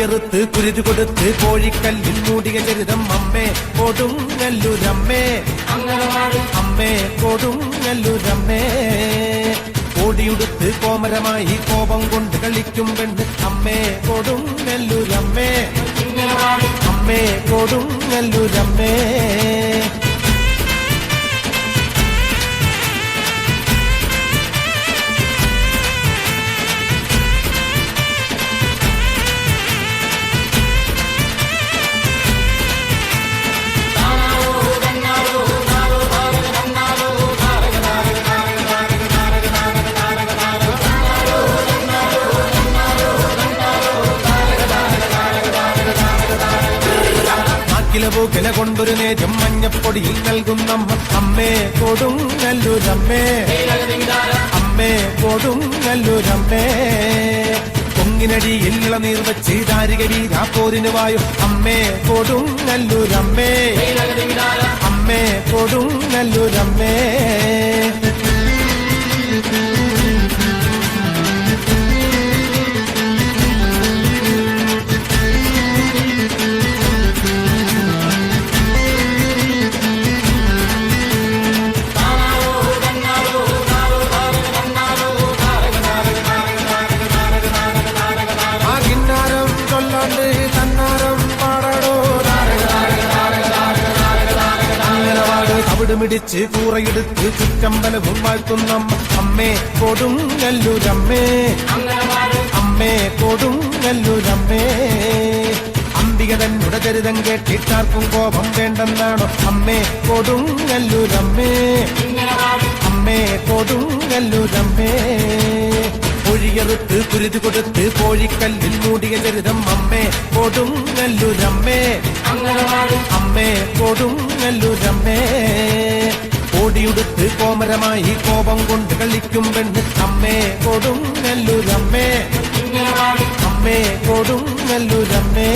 കുരുതി കൊടുത്ത് കോഴിക്കല്ലിൽ മൂടിയ ചരിതം അമ്മേ കൊടുങ്ങല്ലൂരമ്മേ. അമ്മേ കൊടുങ്ങല്ലൂരമ്മേ. കോടിയുടുത്ത് കോമരമായി കോപം കൊണ്ട് കളിക്കും പെണ്ണ് അമ്മേ കൊടുങ്ങല്ലൂരമ്മേ. അമ്മേ കൊടുങ്ങല്ലൂരമ്മേ. നാക്കില പൂക്കില കൊണ്ടൊരു നേരം മഞ്ഞപ്പൊടിയിൽ നൽകുന്ന അമ്മേ. കൊടുങ്ങല്ലൂരമ്മേ. അമ്മേ കൊടുങ്ങല്ലൂരമ്മേ. പൊങ്ങിനടിയിൽ ഇളനീർ വെച്ച് ദാരിക വീരാപ്പോരിന് വായു. അമ്മേ കൊടുങ്ങല്ലൂരമ്മേ. അമ്മേ കൊടുങ്ങല്ലൂരമ്മേ. അങ്ങനവാട് കൂറയെടുത്ത് ചുറ്റമ്പലവും വാഴ്ത്തുന്ന അമ്മേ കൊടുങ്ങല്ലൂരമ്മേ. അമ്മേ കൊടുങ്ങല്ലൂരമ്മേ. അംബിക തന്നുട ചരിതം കേട്ടിട്ടാർക്കും കോപം വേണ്ടെന്നാണോ? അമ്മേ കൊടുങ്ങല്ലൂരമ്മേ. അമ്മേ കൊടുങ്ങല്ലൂരമ്മേ. ഒഴിയറുത്ത് കുരുതി കൊടുത്ത് കോഴിക്കല്ലിൽ മൂടിയ ചരിതം അമ്മേ കൊടുങ്ങല്ലൂരമ്മേ. അമ്മേ കൊടുങ്ങല്ലൂരമ്മേ. ഓടിയുടുത്ത് കോമരമായി കോപം കൊണ്ട് കളിക്കും പെണ്ണ് അമ്മേ കൊടുങ്ങല്ലൂരമ്മേ. അമ്മേ കൊടുങ്ങല്ലൂരമ്മേ.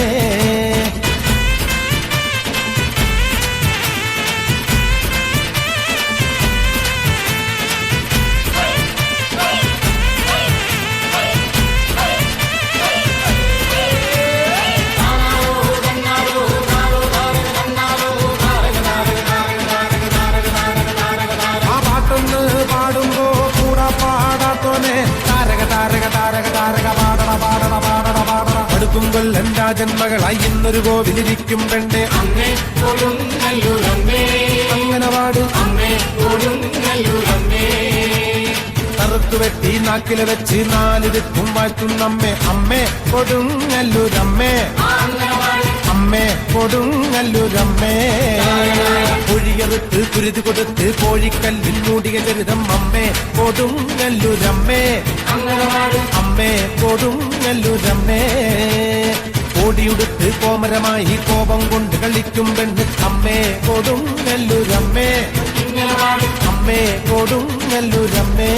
താരക താരക പാടണ പാടണ പാടണ പാടണ. അടുക്കും കൊല്ലം രാജന്മകളായി ഇന്നൊരു കോവിലിരിക്കും അങ്ങനെ പാട് അമ്മേ വെട്ടി നാക്കിൽ വെച്ച് നാലിരുത്തും നമ്മെ. അമ്മേ കൊടുങ്ങല്ലൂരമ്മേ. അമ്മേ കൊടുങ്ങല്ലൂരമ്മേ. കുഴിയറുത്ത് കുരുതി കൊടുത്ത് കോഴിക്കല്ലിൽ മൂടിയ ചരിതം അമ്മേ കൊടുങ്ങല്ലൂരമ്മേ. അമ്മേ കൊടുങ്ങല്ലൂരമ്മേ. ഓടിയുടുത്ത് കോമരമായി കോപം കൊണ്ട് കളിക്കും പെണ്ണ്. അമ്മേ കൊടുങ്ങല്ലൂരമ്മേ. അമ്മേ കൊടുങ്ങല്ലൂരമ്മേ.